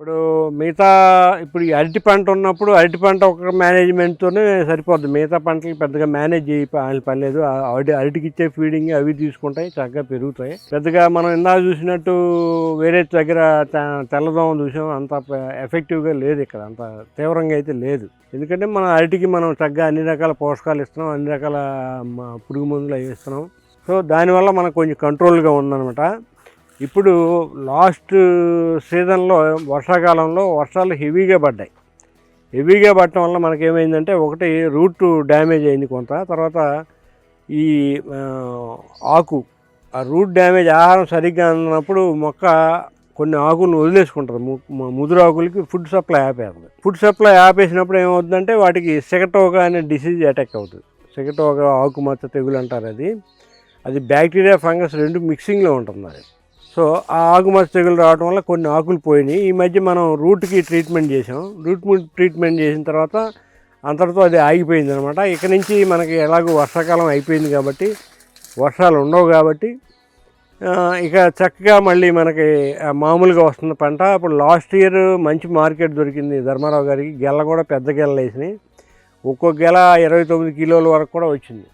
ఇప్పుడు మిగతా ఇప్పుడు ఈ అరటి పంట ఉన్నప్పుడు అరటి పంట ఒక మేనేజ్మెంట్తోనే సరిపోద్ది. మిగతా పంటలు పెద్దగా మేనేజ్ చేయ పని లేదు అరటి అరటికి ఇచ్చే ఫీడింగ్ అవి తీసుకుంటాయి చక్కగా పెరుగుతాయి. పెద్దగా మనం ఇందాక చూసినట్టు వేరే దగ్గర తెల్లదోమ చూసాం. అంత ఎఫెక్టివ్గా లేదు ఇక్కడ. అంత తీవ్రంగా అయితే లేదు. ఎందుకంటే మనం అరటికి మనం చక్కగా అన్ని రకాల పోషకాలు ఇస్తున్నాం. అన్ని రకాల పురుగు మందులు అవి ఇస్తున్నాం. సో దానివల్ల మనకు కొంచెం కంట్రోల్గా ఉందన్నమాట. ఇప్పుడు లాస్ట్ సీజన్లో వర్షాకాలంలో వర్షాలు హెవీగా పడ్డాయి. హెవీగా పడటం వల్ల మనకేమైందంటే ఒకటి రూట్ డ్యామేజ్ అయింది కొంత తర్వాత ఈ ఆకు ఆ రూట్ డ్యామేజ్ ఆహారం సరిగ్గా అందినప్పుడు మొక్క కొన్ని ఆకులను వదిలేసుకుంటుంది. ము- ముదురు ఆకులకి ఫుడ్ సప్లై ఆపేస్తుంది. ఫుడ్ సప్లై ఆపేసినప్పుడు ఏమవుతుందంటే వాటికి సెకటోగా అనే డిసీజ్ అటాక్ అవుతుంది. సెకటోగా ఆకుమచ్చ తెగులు అంటారు అది. అది బ్యాక్టీరియా ఫంగస్ రెండు మిక్సింగ్లో ఉంటుంది అది సో ఆ ఆకుమచ్చ తెగులు రావడం వల్ల కొన్ని ఆకులు పోయినాయి. ఈ మధ్య మనం రూట్కి ట్రీట్మెంట్ చేసాం రూట్ ట్రీట్మెంట్ చేసిన తర్వాత అంతటితో అది ఆగిపోయింది అనమాట ఇక నుంచి మనకి ఎలాగో వర్షాకాలం అయిపోయింది కాబట్టి వర్షాలు ఉండవు కాబట్టి ఇక చక్కగా మళ్ళీ మనకి మామూలుగా వస్తున్న పంట. ఇప్పుడు లాస్ట్ ఇయర్ మంచి మార్కెట్ దొరికింది ధర్మారావు గారికి. గెల కూడా పెద్ద గెల వేసినాయి ఒక్కొక్క గెల ఇరవై తొమ్మిది కిలోల వరకు కూడా వచ్చింది.